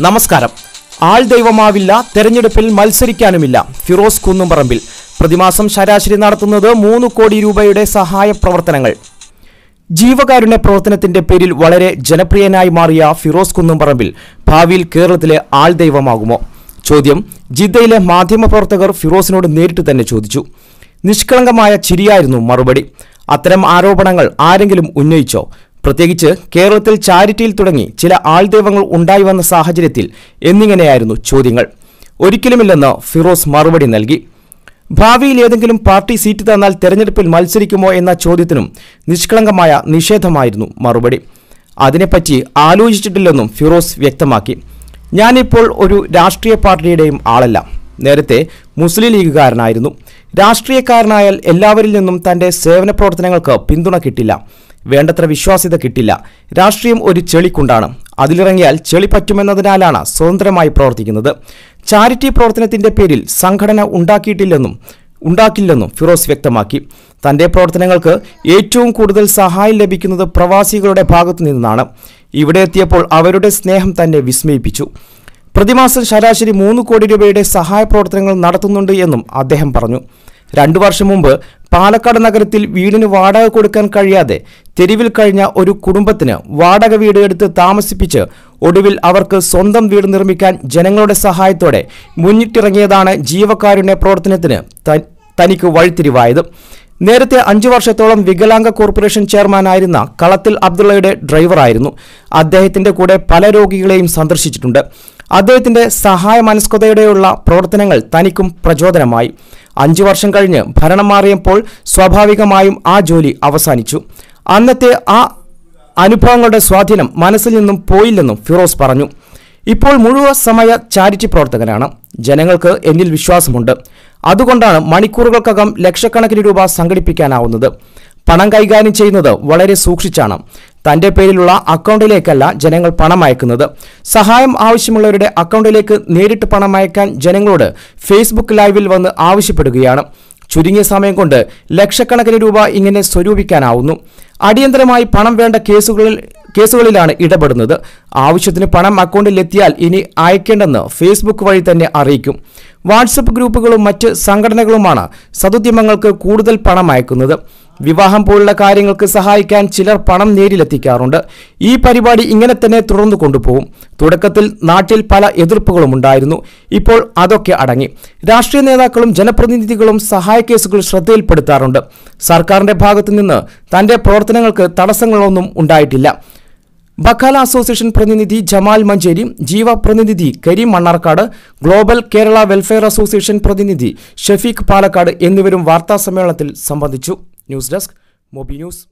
നമസ്കാരം. ആൾ ദൈവമാവില്ല തെരഞ്ഞെടുപ്പിൽ മത്സരിക്കാനുമില്ല. ഫിറോസ് കുന്നുംപറമ്പിൽ. പ്രതിമാസം ശരാശരി നടത്തുന്നത് മൂന്ന് കോടി രൂപയുടെ സഹായ പ്രവർത്തനങ്ങൾ. ജീവകാരുണ്യ പ്രവർത്തനത്തിന്റെ പേരിൽ വളരെ ജനപ്രിയനായി മാറിയ ഫിറോസ് കുന്നുംപറമ്പിൽ ഭാവിയിൽ കേരളത്തിലെ ആൾ ദൈവമാകുമോ? ചോദ്യം ജിദ്ദയിലെ മാധ്യമപ്രവർത്തകർ ഫിറോസിനോട് നേരിട്ട് തന്നെ ചോദിച്ചു. നിഷ്കളങ്കമായ ചിരിയായിരുന്നു മറുപടി. അത്തരം ആരോപണങ്ങൾ ആരെങ്കിലും ഉന്നയിച്ചോ? പ്രത്യേകിച്ച് കേരളത്തിൽ ചാരിറ്റിയിൽ തുടങ്ങി ചില ആൾദൈവങ്ങൾ ഉണ്ടായി വന്ന സാഹചര്യത്തിൽ എന്നിങ്ങനെയായിരുന്നു ചോദ്യങ്ങൾ. ഒരിക്കലുമില്ലെന്ന് ഫിറോസ് മറുപടി നൽകി. ഭാവിയിൽ ഏതെങ്കിലും പാർട്ടി സീറ്റ് തന്നാൽ തെരഞ്ഞെടുപ്പിൽ മത്സരിക്കുമോ എന്ന ചോദ്യത്തിനും നിഷ്കളങ്കമായ നിഷേധമായിരുന്നു മറുപടി. അതിനെപ്പറ്റി ആലോചിച്ചിട്ടില്ലെന്നും ഫിറോസ് വ്യക്തമാക്കി. ഞാനിപ്പോൾ ഒരു രാഷ്ട്രീയ പാർട്ടിയുടെയും ആളല്ല. നേരത്തെ മുസ്ലിം ലീഗുകാരനായിരുന്നു. രാഷ്ട്രീയക്കാരനായാൽ എല്ലാവരിൽ നിന്നും തന്റെ സേവന പ്രവർത്തനങ്ങൾക്ക് പിന്തുണ കിട്ടില്ല. വേണ്ടത്ര വിശ്വാസ്യത കിട്ടില്ല. രാഷ്ട്രീയം ഒരു ചെളിക്കുണ്ടാണ്. അതിലിറങ്ങിയാൽ ചെളി പറ്റുമെന്നതിനാലാണ് സ്വതന്ത്രമായി പ്രവർത്തിക്കുന്നത്. ചാരിറ്റി പ്രവർത്തനത്തിന്റെ പേരിൽ സംഘടന ഉണ്ടാക്കിയിട്ടില്ലെന്നും ഉണ്ടാക്കില്ലെന്നും ഫിറോസ് വ്യക്തമാക്കി. തന്റെ പ്രവർത്തനങ്ങൾക്ക് ഏറ്റവും കൂടുതൽ സഹായം ലഭിക്കുന്നത് പ്രവാസികളുടെ ഭാഗത്തു നിന്നാണ് ഇവിടെ എത്തിയപ്പോൾ അവരുടെ സ്നേഹം തന്നെ വിസ്മയിപ്പിച്ചു. പ്രതിമാസം ശരാശരി മൂന്ന് കോടി രൂപയുടെ സഹായ പ്രവർത്തനങ്ങൾ നടത്തുന്നുണ്ട് എന്നും അദ്ദേഹം പറഞ്ഞു. രണ്ടു വർഷം മുമ്പ് പാലക്കാട് നഗരത്തിൽ വീടിന് വാടക കൊടുക്കാൻ കഴിയാതെ തെരുവിൽ കഴിഞ്ഞ ഒരു കുടുംബത്തിന് വാടക വീട് എടുത്ത് താമസിപ്പിച്ച് ഒടുവിൽ അവർക്ക് സ്വന്തം വീട് നിർമ്മിക്കാൻ ജനങ്ങളുടെ സഹായത്തോടെ മുന്നിട്ടിറങ്ങിയതാണ് ജീവകാരുണ്യ പ്രവർത്തനത്തിന് തനിക്ക് വഴിത്തിരിവായത്. നേരത്തെ അഞ്ചു വർഷത്തോളം വികലാംഗ കോർപ്പറേഷൻ ചെയർമാനായിരുന്ന കളത്തിൽ അബ്ദുള്ളയുടെ ഡ്രൈവറായിരുന്നു. അദ്ദേഹത്തിന്റെ കൂടെ പല രോഗികളെയും സന്ദർശിച്ചിട്ടുണ്ട്. അദ്ദേഹത്തിന്റെ സഹായ മനസ്കതയോടെയുള്ള പ്രവർത്തനങ്ങൾ തനിക്കും പ്രചോദനമായി. അഞ്ചു വർഷം കഴിഞ്ഞ് ഭരണം മാറിയപ്പോൾ സ്വാഭാവികമായും ആ ജോലി അവസാനിച്ചു. അന്നത്തെ ആ അനുഭവങ്ങളുടെ സ്വാധീനം മനസ്സിൽ നിന്നും പോയില്ലെന്നും ഫിറോസ് പറഞ്ഞു. ഇപ്പോൾ മുഴുവൻ സമയ ചാരിറ്റി പ്രവർത്തകനാണ്. ജനങ്ങൾക്ക് എന്നിൽ വിശ്വാസമുണ്ട്. അതുകൊണ്ടാണ് മണിക്കൂറുകൾക്കകം ലക്ഷക്കണക്കിന് രൂപ സംഘടിപ്പിക്കാനാവുന്നത്. പണം കൈകാര്യം ചെയ്യുന്നത് വളരെ സൂക്ഷിച്ചാണ്. തന്റെ പേരിലുള്ള അക്കൗണ്ടിലേക്കല്ല ജനങ്ങൾ പണം അയക്കുന്നത്. സഹായം ആവശ്യമുള്ളവരുടെ അക്കൗണ്ടിലേക്ക് നേരിട്ട് പണം അയക്കാൻ ജനങ്ങളോട് ഫേസ്ബുക്ക് ലൈവിൽ വന്ന് ആവശ്യപ്പെടുകയാണ്. ചുരുങ്ങിയ സമയം കൊണ്ട് ലക്ഷക്കണക്കിന് രൂപ ഇങ്ങനെ സ്വരൂപിക്കാനാവുന്നു. അടിയന്തരമായി പണം വേണ്ട കേസുകളിൽ കേസുകളിലാണ് ഇടപെടുന്നത്. ആവശ്യത്തിന് പണം അക്കൗണ്ടിലെത്തിയാൽ ഇനി അയക്കേണ്ടെന്ന് ഫേസ്ബുക്ക് വഴി തന്നെ അറിയിക്കും. വാട്സപ്പ് ഗ്രൂപ്പുകളും മറ്റ് സംഘടനകളുമാണ് സതുദ്യമങ്ങൾക്ക് കൂടുതൽ പണം അയക്കുന്നത്. വിവാഹം പോലുള്ള കാര്യങ്ങൾക്ക് സഹായിക്കാൻ ചിലർ പണം നേരിലെത്തിക്കാറുണ്ട്. ഈ പരിപാടി ഇങ്ങനെ തന്നെ തുടർന്നു കൊണ്ടുപോകും. തുടക്കത്തിൽ നാട്ടിൽ പല എതിർപ്പുകളും ഉണ്ടായിരുന്നു. ഇപ്പോൾ അതൊക്കെ അടങ്ങി. രാഷ്ട്രീയ നേതാക്കളും ജനപ്രതിനിധികളും സഹായ കേസുകൾ ശ്രദ്ധയിൽപ്പെടുത്താറുണ്ട്. സർക്കാരിന്റെ ഭാഗത്തു നിന്ന് തന്റെ പ്രവർത്തനങ്ങൾക്ക് തടസ്സങ്ങളൊന്നും ഉണ്ടായിട്ടില്ല. ബക്കാല അസോസിയേഷൻ പ്രതിനിധി ജമാൽ മഞ്ചേരി ജീവ പ്രതിനിധി Kareem Mannarkkad global Kerala welfare association പ്രതിനിധി ഷഫീഖ് പാലക്കാട് എന്നിവരും വാർത്താസമ്മേളനത്തിൽ സംബന്ധിച്ചു. News desk മൊബി news